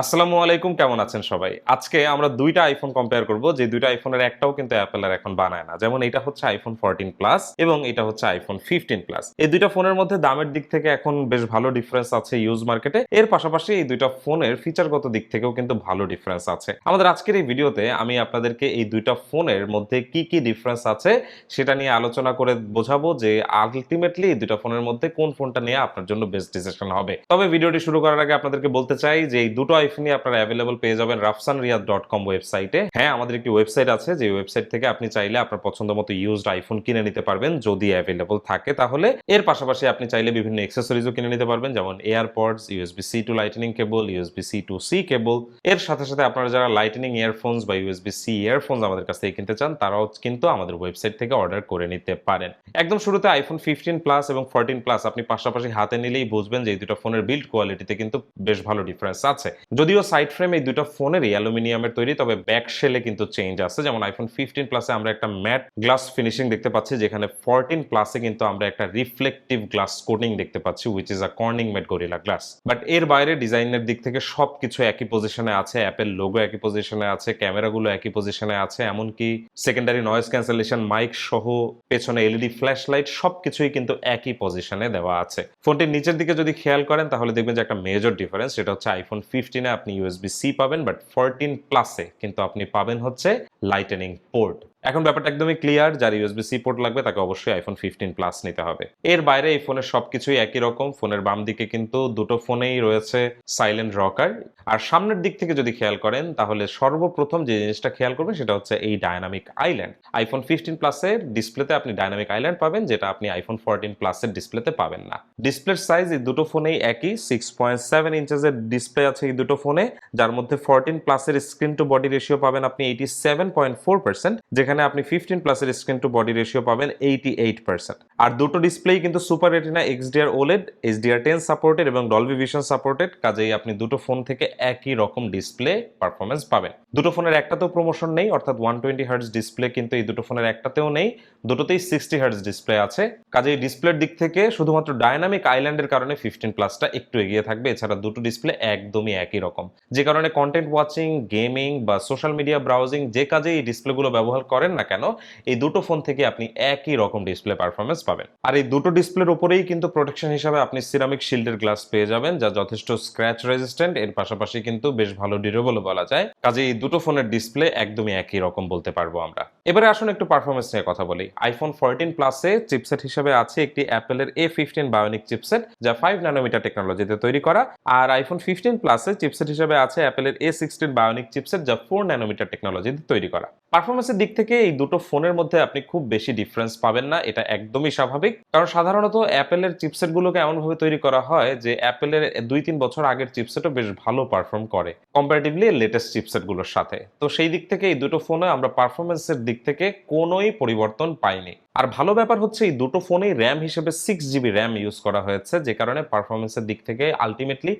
আসসালামু আলাইকুম, কেমন আছেন সবাই? আজকে আমরা দুইটা আইফোন কম্পেয়ার করব, যে দুইটা আইফোনের একটাও কিন্তু অ্যাপেল আর এখন বানায় না। যেমন এটা হচ্ছে আইফোন ফোরটিন প্লাস এবং এটা হচ্ছে আইফোন ফিফটিন প্লাস এই দুইটা ফোনের মধ্যে দামের দিক থেকে এখন বেশ ভালো ডিফারেন্স আছে ইউজ মার্কেটে এর পাশাপাশি এই দুইটা ফোনের ফিচারগত দিক থেকেও কিন্তু ভালো ডিফারেন্স আছে। আমাদের আজকের এই ভিডিওতে আমি আপনাদেরকে এই দুইটা ফোনের মধ্যে কি কি ডিফারেন্স আছে সেটা নিয়ে আলোচনা করে বোঝাবো যে আলটিমেটলি এই দুইটা ফোনের মধ্যে কোন ফোনটা নিয়ে আপনার জন্য বেস্ট ডিসিশন হবে। তবে ভিডিওটি শুরু করার আগে আপনাদেরকে বলতে চাই যে এই দুটো আইফোনই আপনারা অ্যাভেলেবল পেয়ে যাবেন রাফসান রিয়াদ ডট কম ওয়েবসাইটে হ্যাঁ আমাদের একটি ওয়েবসাইট আছে, যে ওয়েবসাইট থেকে আপনি চাইলে আপনার পছন্দ মতো ইউজড আইফোন কিনে নিতে পারবেন যদি অ্যাভেলেবল থাকে তাহলে। এর পাশাপাশি আপনি চাইলে বিভিন্ন এক্সেসরিজও কিনে নিতে পারবেন, যেমন AirPods USB C to lightning cable USB C to C cable এর সাথে সাথে আপনারা যারা লাইটনিং ইয়ারফোনস বা ইউএসবি সি ইয়ারফোনস আমাদের কাছ থেকে কিনতে চান, তারাও কিন্তু আমাদের ওয়েবসাইট থেকে অর্ডার করে নিতে পারেন। একদম শুরুতে আইফোন ফিফটিন প্লাস এবং ফোরটিন প্লাস আপনি পাশাপাশি হাতে নিলেই বুঝবেন যে এই দুটো ফোনের বিল্ড কোয়ালিটিতে কিন্তু বেশ ভালো ডিফারেন্স আছে। যদিও সাইড ফ্রেম এই দুটো ফোনেরই অ্যালুমিনিয়ামের তৈরি, তবে ব্যাক শেলে কিন্তু চেঞ্জ আছে। যেমন আইফোন ফিফটিন প্লাসে আমরা একটা ম্যাট গ্লাস ফিনিশিং দেখতে পাচ্ছি, যেখানে ফোরটিন প্লাসে কিন্তু আমরা একটা রিফ্লেকটিভ গ্লাস কোটিং দেখতে পাচ্ছি which is a Corning made Gorilla glass but এর বাইরে ডিজাইনের দিক থেকে সবকিছু একই পজিশনে আছে অ্যাপেল লোগো একই পজিশনে আছে ক্যামেরাগুলো একই পজিশনে আছে, এমনকি সেকেন্ডারি নয়েজ ক্যান্সেলেশন মাইক সহ পেছনে এলইডি ফ্ল্যাশ লাইট সবকিছুই কিন্তু একই পজিশনে দেওয়া আছে। ফোনটির নিচের দিকে যদি খেয়াল করেন, তাহলে দেখবেন যে একটা মেজর ডিফারেন্স সেটা হচ্ছে আইফোন ফিফটিনে আপনি ইউএসবি সি পাবেন বাট ফোরটিন প্লাসে কিন্তু আপনি পাবেন হচ্ছে লাইটেনিং পোর্ট এখন ব্যাপারটা একদমই ক্লিয়ার যার ইউএসবি সি পোর্ট লাগবে, তাকে অবশ্যই আইফোন ফিফটিন প্লাস নিতে হবে। এর বাইরে এই ফোনের সবকিছুই একই রকম ফোনের বাম দিকে কিন্তু দুটো ফোনেই রয়েছে সাইলেন্ট রকার আর সামনের দিক থেকে যদি খেয়াল করেন, তাহলে সর্বপ্রথম যে জিনিসটা খেয়াল করবেন, সেটা হচ্ছে এই ডায়নামিক আইল্যান্ড আইফোন ফিফটিন প্লাসের ডিসপ্লেতে আপনি ডায়নামিক আইল্যান্ড পাবেন, যেটা আপনি আইফোন ফোরটিন প্লাসের ডিসপ্লেতে পাবেন না। ডিসপ্লের সাইজ এই দুটো ফোনেই একই সিক্স পয়েন্ট সেভেন ইঞ্চেসের ডিসপ্লে আছে এই দুটো ফোনে যার মধ্যে ফোরটিন প্লাসের স্ক্রিন টু বডি রেশিও পাবেন আপনি eighty seven point four percent যেখানে আপনি ফিফটিন প্লাসের স্ক্রিন টু বডি রেশিও পাবেন এইটি এইট পার্সেন্ট আর দুটো ডিসপ্লেই কিন্তু super retina XDR OLED HDR ten supported এবং ডলবি ভিশন সাপোর্টেড কাজেই আপনি দুটো ফোন থেকে একই রকম ডিসপ্লে পারফরমেন্স পাবেন। দুটো ফোনের একটাতেও প্রমোশন নেই, অর্থাৎ ওয়ান টোয়েন্টি হার্টস ডিসপ্লে কিন্তু এই দুটো ফোনের একটাতেও নেই। দুটোতেই সিক্সটি হার্টস ডিসপ্লে আছে। কাজেই ডিসপ্লের দিক থেকে শুধুমাত্র ডায়নামিক আইল্যান্ডের কারণে ফিফটিন প্লাসটা একটু এগিয়ে থাকবে। এছাড়া দুটো ডিসপ্লে একদমই একই রকম। যে কারণে কন্টেন্ট ওয়াচিং গেমিং বা সোশ্যাল মিডিয়া ব্রাউজিং যে কাজে এই ডিসপ্লেগুলো ব্যবহার করেন না কেন, এই দুটো ফোন থেকে আপনি একই রকম ডিসপ্লে পারফরমেন্স পাবেন। আর এই দুটো ডিসপ্লের উপরেই কিন্তু প্রোটেকশন হিসাবে আপনি সিরামিক শিল্ডের গ্লাস পেয়ে যাবেন, যা যথেষ্ট স্ক্র্যাচ রেজিস্ট্যান্ট এর পাশাপাশি কিন্তু বেশ ভালো ডিউরেবল বলা যায়। কাজে এই দুটো ফোনের ডিসপ্লে একদমই একই রকম বলতে পারব আমরা। এবারে আসুন একটু পারফরমেন্স নিয়ে কথা বলি। আইফোন ফোরটিন প্লাসে চিপসেট হিসেবে আছে একটি অ্যাপেলের এ ফিফটিন বায়োনিক চিপসেট যা ফাইভ ন্যানোমিটার টেকনোলজিতে তৈরি করা। আর আইফোন ফিফটিন প্লাসে চিপসেট হিসেবে আছে অ্যাপেলের এ সিক্সটিন বায়োনিক চিপসেট যা ফোর ন্যানোমিটার টেকনোলজিতে তৈরি করা। পারফরমেন্সের দিক থেকে এই দুটো ফোনের মধ্যে আপনি খুব বেশি ডিফারেন্স পাবেন না। এটা একদমই স্বাভাবিক। কারণ সাধারণত অ্যাপেলের চিপসেটগুলোকে এমনভাবে তৈরি করা হয় যে অ্যাপেলের দুই তিন বছর আগের চিপসেটও বেশ ভালো পারফর্ম করে কম্পারেটিভলি লেটেস্ট চিপসেটগুলোর সাথে। তো সেই দিক থেকে এই দুটো ফোনে আমরা পারফরমেন্সের দিক থেকে কোনোই পরিবর্তন পাইনি। আর ভালো ব্যাপার হচ্ছে এই দুটো ফোনেই র্যাম হিসেবে সিক্স জিবি র্যাম ইউজ করা হয়েছে, যে কারণে পারফরমেন্সের দিক থেকে আলটিমেটলি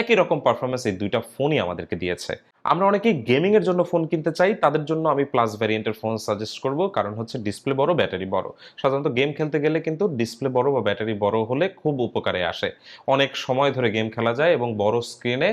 একই রকম পারফরমেন্স এই দুইটা ফোনই আমাদেরকে দিয়েছে। আমরা অনেকেই গেমিং এর জন্য ফোন কিনতে চাই, তাদের জন্য আমি প্লাস ভ্যারিয়েন্টের ফোন সাজেস্ট করব, কারণ হচ্ছে ডিসপ্লে বড় ব্যাটারি বড়। সাধারণত গেম খেলতে গেলে কিন্তু ডিসপ্লে বড় বা ব্যাটারি বড় হলে খুব উপকারে আসে। অনেক সময় ধরে গেম খেলা যায় এবং বড় স্ক্রিনে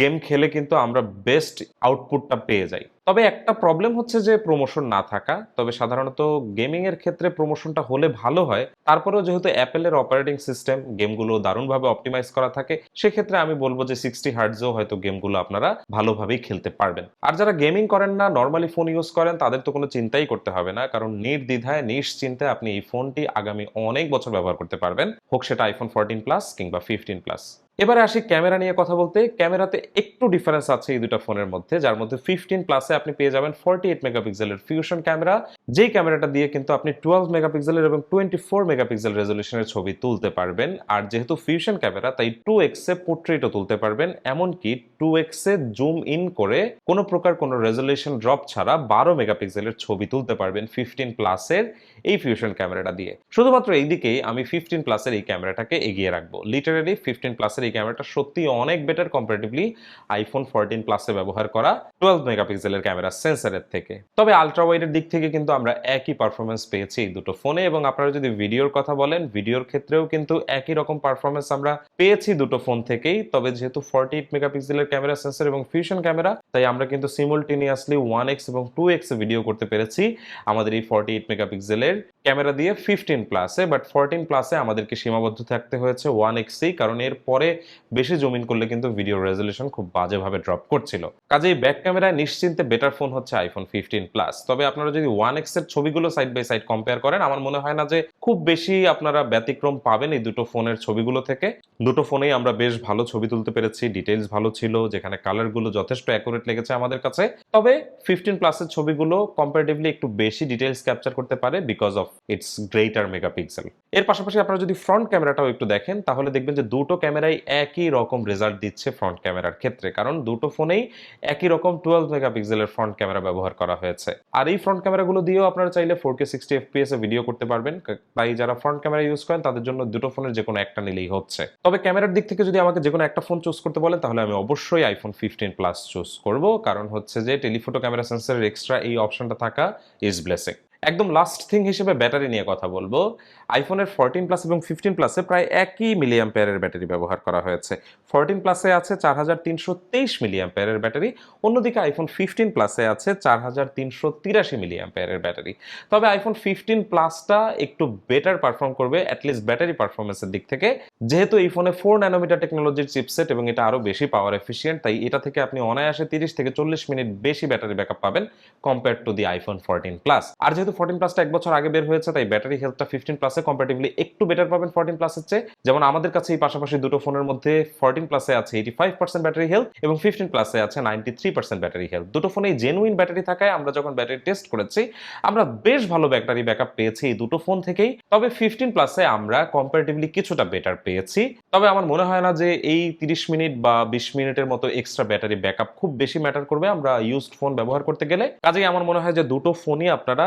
গেম খেলে কিন্তু আমরা বেস্ট আউটপুটটা পেয়ে যাই। তবে একটা প্রবলেম হচ্ছে যে প্রমোশন না থাকা, তবে সাধারণত গেমিং এর ক্ষেত্রে প্রমোশনটা হলে ভালো হয়। তারপরেও যেহেতু অ্যাপেলের অপারেটিং সিস্টেম গেমগুলো দারুণভাবে অপটিমাইজ করা থাকে, সেক্ষেত্রে আমি বলব যে সিক্সটি হার্টজেও হয়তো গেমগুলো আপনারা ভালোভাবেই খেলতে পারবেন। আর যারা গেমিং করেন না নর্মালি ফোন ইউজ করেন, তাদের তো কোনো চিন্তাই করতে হবে না, কারণ নির্দ্বিধায়, নিশ্চিন্তে আপনি এই ফোনটি আগামী অনেক বছর ব্যবহার করতে পারবেন। হোক সেটা আইফোন ফোরটিন প্লাস কিংবা ফিফটিন প্লাস এবারে আসি ক্যামেরা নিয়ে কথা বলতে। ক্যামেরাতে একটু ডিফারেন্স আছে এই দুটো ফোনের মধ্যে, যার মধ্যে ফিফটিন প্লাসে আপনি পেয়ে যাবেন ফর্টি এইট মেগাপিক্সেলের ফিউশন ক্যামেরা যেই ক্যামেরাটা দিয়ে কিন্তু আপনি টুয়েলভ মেগাপিক্সেলের এবং টোয়েন্টি ফোর মেগাপিক্সেল রেজলিউশনের ছবি তুলতে পারবেন। আর যেহেতু ফিউশন ক্যামেরা তাই টু এক্সে পোর্ট্রেটও তুলতে পারবেন। এমনকি টু এক্সে জুম ইন করে কোনো প্রকার কোনো রেজলিউশন ড্রপ ছাড়া বারো মেগাপিক্সেলের ছবি তুলতে পারবেন ফিফটিন প্লাসের এই ফিউশন ক্যামেরাটা দিয়ে। শুধুমাত্র এই দিকেই আমি ফিফটিন প্লাসের এই ক্যামেরাটাকে এগিয়ে রাখব। লিটারালি ফিফটিন প্লাসের এই ক্যামেরাটা সত্যি অনেক বেটার কম্পারেটিভলি আইফোন ফোরটিন প্লাসে ব্যবহার করা টুয়েলভ মেগাপিক্সেলের ক্যামেরা সেন্সারের থেকে। তবে আলট্রা ওয়াইডের দিক থেকে কিন্তু আমরা একই পারফরমেন্স পেয়েছি এই দুটো ফোনে এবং আপনারা যদি ভিডিওর কথা বলেন ভিডিওর ক্ষেত্রেও কিন্তু একই রকম পারফরমেন্স আমরা পেয়েছি দুটো ফোন থেকেই। তবে যেহেতু ফর্টি এইট মেগাপিক্সেলের ক্যামেরা সেন্সার এবং ফিউশন ক্যামেরা তাই আমরা কিন্তু সিমুলটেনিয়াসলি ওয়ান এক্স এবং টু এক্স ভিডিও করতে পেরেছি আমাদের এই ফর্টি এইট মেগাপিক্সেলের ক্যামেরা দিয়ে ফিফটিন প্লাসে বাট ফোরটিন প্লাসে আমাদেরকে সীমাবদ্ধ থাকতে হয়েছে ওয়ান এক্সেই কারণ এর পরে বেশি জমিন করলে কিন্তু ভিডিও রেজলিউশন খুব বাজেভাবে ড্রপ করছিল। কাজেই ব্যাক ক্যামেরায় নিশ্চিন্তে বেটার ফোন হচ্ছে আইফোন ফিফটিন প্লাস তবে আপনারা যদি ওয়ান এক্সের ছবিগুলো সাইড বাই সাইড কম্পেয়ার করেন, আমার মনে হয় না যে খুব বেশি আপনারা ব্যতিক্রম পাবেন এই দুটো ফোনের ছবিগুলো থেকে। দুটো ফোনেই আমরা বেশ ভালো ছবি তুলতে পেরেছি ডিটেলস ভালো ছিল, যেখানে কালারগুলো যথেষ্ট অ্যাকুরেট লেগেছে আমাদের কাছে। তবে ফিফটিন প্লাসের ছবিগুলো কম্পারেটিভলি একটু বেশি ডিটেলস ক্যাপচার করতে পারে because of its greater megapixel এর পাশাপাশি আপনারা যদি ফ্রন্ট ক্যামেরাটাও একটু দেখেন, তাহলে দেখবেন যে দুটো ক্যামেরাই একই রকম রেজাল্ট দিচ্ছে ফ্রন্ট ক্যামেরার ক্ষেত্রে, কারণ দুটো ফোনেই একই রকম টুয়েলভ মেগাপিক্সেলের ফ্রন্ট ক্যামেরা ব্যবহার করা হয়েছে। আর এই ফ্রন্ট ক্যামেরাগুলো দিয়েও আপনারা চাইলে ফোর কে সিক্সটি এফপিএস এ ভিডিও করতে পারবেন। তাই যারা ফ্রন্ট ক্যামেরা ইউজ করেন, তাদের জন্য দুটো ফোনের যে কোনো একটা নিলেই হচ্ছে। তবে ক্যামেরার দিক থেকে যদি আমাকে যে কোনো একটা ফোন চুজ করতে বলেন, তাহলে আমি অবশ্যই আইফোন ফিফটিন প্লাস চুজ করব। কারণ হচ্ছে যে টেলিফোটো ক্যামেরা সেন্সারের এক্সট্রা এই অপশনটা থাকা ইজ ব্লেসিং একদম লাস্ট থিং হিসেবে ব্যাটারি নিয়ে কথা বলব। আইফোনের ফোরটিন প্লাস এবং ফিফটিন প্লাসে প্রায় একই মিলিয়াম পেয়ারের ব্যাটারি ব্যবহার করা হয়েছে। ফোরটিন প্লাসে আছে চার হাজার তিনশো তেইশ মিলিয়াম পেয়ারের ব্যাটারি অন্যদিকে আইফোন ফিফটিন প্লাসে আছে চার হাজার তিনশো তিরাশি মিলিয়াম পেয়ারের ব্যাটারি তবে আইফোন ফিফটিন প্লাসটা একটু বেটার পারফর্ম করবে অ্যাটলিস্ট ব্যাটারি পারফরমেন্সের দিক থেকে। যেহেতু এই ফোনে ফোর ন্যানোমিটার টেকনোলজির চিপসেট এবং এটা আরও বেশি পাওয়ার এফিসিয়েন্ট তাই এটা থেকে আপনি অনায়াসে তিরিশ থেকে চল্লিশ মিনিট বেশি ব্যাটারি ব্যাকআপ পাবেন compare to the iPhone fourteen plus আর যেহেতু ফোরটিন প্লাসটা এক বছর আগে বের হয়েছে, তাই ব্যাটারি হেলথটা ফিফটিন প্লাসে কম্পারেটিভলি একটু বেটার পাবেন ফোরটিন প্লাসের চেয়ে। যেমন আমাদের কাছে এই পাশাপাশি দুটো ফোনের মধ্যে ফোরটিন প্লাসে আছে eighty five percent battery health এবং ফিফটিন প্লাসে আছে ninety three percent battery health দুটো ফোনেই জেনুইন ব্যাটারি থাকায় আমরা যখন ব্যাটারি টেস্ট করেছি, আমরা বেশ ভালো ব্যাটারি ব্যাকআপ পেয়েছি এই দুটো ফোন থেকেই। তবে ফিফটিন প্লাসে আমরা কম্পারেটিভলি কিছুটা বেটার পেয়েছি। তবে আমার মনে হয় না যে এই তিরিশ মিনিট বা বিশ মিনিটের মতো এক্সট্রা ব্যাটারি ব্যাকআপ খুব বেশি ম্যাটার করবে আমরা ইউজড ফোন ব্যবহার করতে গেলে। কাজেই আমার মনে হয় যে দুটো ফোনই আপনারা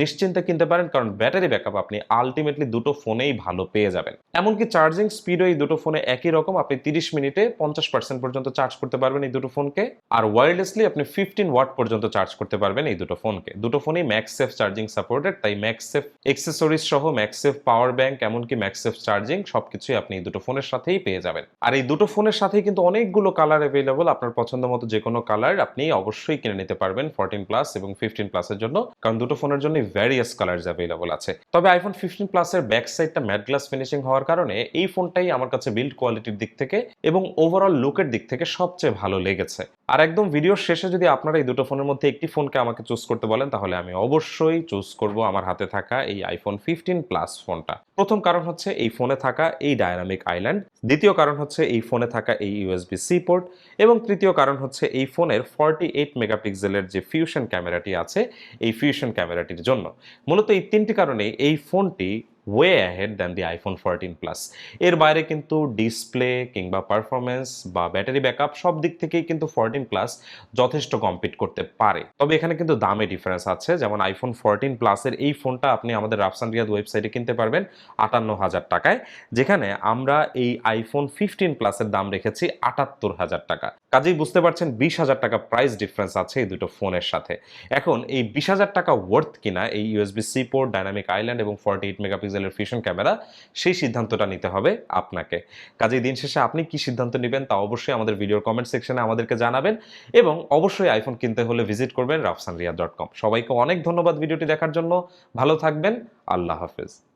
নিশ্চিন্তে কিনতে পারেন, কারণ ব্যাটারি ব্যাকআপ আপনি আলটিমেটলি দুটো ফোনেই ভালো পেয়ে যাবেন। এমনকি চার্জিং স্পিডও এই দুটো ফোনে একই রকম, আপনি তিরিশ মিনিটে পঞ্চাশ পার্সেন্ট পর্যন্ত চার্জ করতে পারবেন এই দুটো ফোনকে। আর ওয়্যারলেসলি আপনি ফিফটিন ওয়াট পর্যন্ত চার্জ করতে পারবেন এই দুটো ফোনকে। দুটো ফোনেই ম্যাক্সেফ চার্জিং সাপোর্টেড তাই ম্যাক্সেফ এক্সেসরিজ সহ ম্যাক্সেফ পাওয়ার ব্যাংক এমনকি ম্যাক্সেফ চার্জিং সবকিছুই আপনি এই দুটো ফোনের সাথেই পেয়ে যাবেন। আর এই দুটো ফোনের সাথেই কিন্তু অনেকগুলো কালার অ্যাভেলেবল আপনার পছন্দ মতো যে কোনো কালার আপনি অবশ্যই কিনে নিতে পারবেন ফোরটিন প্লাস এবং ফিফটিন প্লাসের জন্য। কারণ দুটো ফোনের জন্য ভ্যারিয়াস কালার অ্যাভেলেবল আছে। তবে আইফোন ফিফটিন প্লাসের ব্যাক সাইডটা ম্যাট গ্লাস ফিনিশিং হওয়ার কারণে এই ফোনটাই আমার কাছে বিল্ড কোয়ালিটির দিক থেকে এবং ওভারঅল লুকের দিক থেকে সবচেয়ে ভালো লেগেছে। আর একদম ভিডিওর শেষে যদি আপনারা এই দুটো ফোনের মধ্যে একটি ফোনকে আমাকে চুজ করতে বলেন, তাহলে আমি অবশ্যই চুজ করব আমার হাতে থাকা এই আইফোন ফিফটিন প্লাস ফোনটা প্রথম কারণ হচ্ছে এই ফোনে থাকা এই ডায়নামিক আইল্যান্ড দ্বিতীয় কারণ হচ্ছে এই ফোনে থাকা এই ইউএসবি সি পোর্ট এবং তৃতীয় কারণ হচ্ছে এই ফোনের ফর্টি এইট মেগাপিক্সেলের যে ফিউশন ক্যামেরাটি আছে, এই ফিউশন ক্যামেরাটির জন্য মূলত এই তিনটি কারণে এই ফোনটি way ahead than the iPhone fourteen plus এর বাইরে কিন্তু ডিসপ্লে কিংবা পারফরমেন্স বা ব্যাটারি ব্যাকআপ সব দিক থেকেই কিন্তু ফোরটিন প্লাস যথেষ্ট কম্পিট করতে পারে। তবে এখানে কিন্তু দামে ডিফারেন্স আছে। যেমন আইফোন ফোরটিন প্লাসের এই ফোনটা আপনি আমাদের রাফসান রিয়াদ ওয়েবসাইটে কিনতে পারবেন আটান্ন হাজার টাকায়, যেখানে আমরা এই আইফোন ফিফটিন প্লাসের দাম রেখেছি আটাত্তর হাজার টাকা। কাজেই বুঝতে পারছেন বিশ হাজার টাকা প্রাইস ডিফারেন্স আছে এই দুটো ফোনের সাথে। এখন এই বিশ হাজার টাকা ওয়ার্থ কিনা এই USB C port dynamic island এবং ফর্টি এইট মেগাপিক্সেলের ফিউশন ক্যামেরা, সেই সিদ্ধান্তটা নিতে হবে আপনাকে। কাজেই দিন শেষে আপনি কি সিদ্ধান্ত নেবেন তা অবশ্যই আমাদের ভিডিওর কমেন্ট সেকশনে আমাদেরকে জানাবেন এবং অবশ্যই আইফোন কিনতে হলে ভিজিট করবেন রাফসানরিয়া ডট কম সবাইকে অনেক ধন্যবাদ ভিডিওটি দেখার জন্য। ভালো থাকবেন। আল্লাহ হাফেজ।